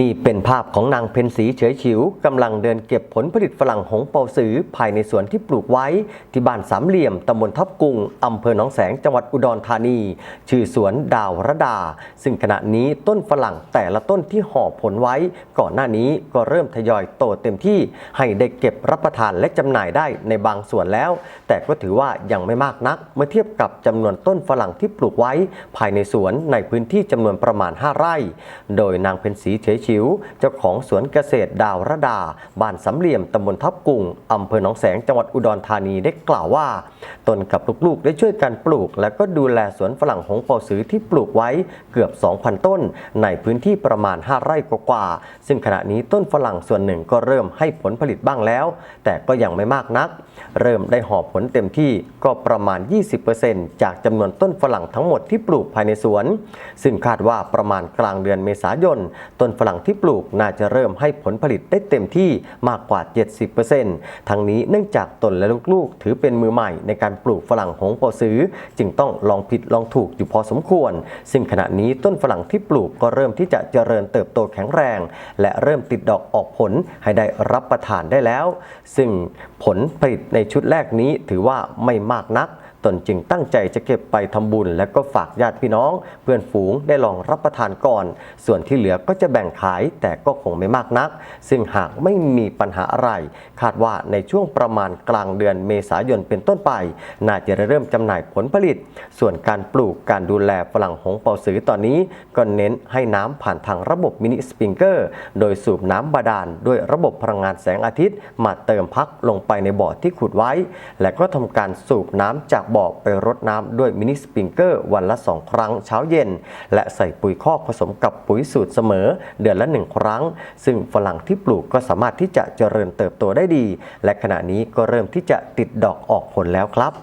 นี่เป็นภาพของนางเพ็ญศรีเฉยฉิวกำลังเดินเก็บผลผลิตฝรั่งหงเปาสือภายในสวนที่ปลูกไว้ ที่บ้านสามเหลี่ยมตำบลทับกุงอำเภอหนองแสงจังหวัดอุดรธานี ชื่อสวนดาวระดา ซึ่งขณะนี้ต้นฝรั่งแต่ละต้นที่ห่อผลไว้ ก่อนหน้านี้ก็เริ่มทยอยโตเต็มที่ให้ได้เก็บรับประทานและจำหน่ายได้ในบางส่วนแล้ว แต่ก็ถือว่ายังไม่มากนัก เมื่อเทียบกับจำนวนต้นฝรั่งที่ปลูกไว้ ภายในสวนในพื้นที่จำนวนประมาณ 5 ไร่ โดยนางเพ็ญศรีเฉยฉิว เจ้าของสวนเกษตรดาวระดา บ้านสำเหลี่ยมตำบลทับกุงอำเภอหนองแสงจังหวัดอุดรธานีได้กล่าวว่า ตนกับลูกๆได้ช่วยกันปลูก และก็ดูแลสวนฝรั่งหงเปาสือที่ปลูกไว้เกือบ 2,000 ต้น ในพื้นที่ประมาณ 5 ไร่กว่าๆซึ่งขณะนี้ต้นฝรั่งส่วนหนึ่งก็เริ่มให้ผลผลิตบ้างแล้ว แต่ก็ยังไม่มากนัก เริ่มได้หอบผลเต็มที่ก็ประมาณ 20%จากจำนวนต้นฝรั่งทั้งหมดที่ปลูกภายในสวน ซึ่งคาดว่าประมาณกลางเดือนเมษายนต้นฝรั่งที่ปลูกน่าจะเริ่มให้ผลผลิตได้เต็มที่มากกว่า 70%ทั้งนี้เนื่องจากตนและลูกๆ ถือเป็นมือใหม่ในการปลูกฝรั่งหงปอซื้อ จึงต้องลองผิดลองถูกอยู่พอสมควร ซึ่งขณะนี้ต้นฝรั่งที่ปลูกก็เริ่มที่จะเจริญเติบโตแข็งแรง และเริ่มติดดอกออกผลให้ได้รับประทานได้แล้ว ซึ่งผลผลิตในชุดแรกนี้ถือว่าไม่มากนัก ตนจึงตั้งใจจะเก็บไปทำบุญ และก็ฝากญาติพี่น้อง เพื่อนฝูงได้ลองรับประทานก่อน ส่วนที่เหลือก็จะแบ่งขายแต่ก็คงไม่มากนัก ซึ่งหากไม่มีปัญหาอะไร คาดว่าในช่วงประมาณกลางเดือนเมษายนเป็นต้นไป น่าจะเริ่มจำหน่ายผลผลิต ส่วนการปลูกการดูแลฝรั่งหงเปาสือตอนนี้ ก็เน้นให้น้ำผ่านทางระบบมินิสปริงเกอร์ โดยสูบน้ำบาดาลด้วยระบบพลังงานแสงอาทิตย์ มาเติมพักลงไปในบ่อที่ขุดไว้ และก็ทำการสูบน้ำจากบ่อไปรดน้ำด้วยมินิสปริงเกอร์วันละ 2 ครั้งเช้าเย็น และใส่ปุ๋ยคอกผสมกับปุ๋ยสูตรเสมอ เดือนละ 1 ครั้ง ซึ่งฝรั่งที่ปลูกก็สามารถที่จะเจริญเติบโตได้ดี และขณะนี้ก็เริ่มที่จะติดดอกออกผลแล้วครับ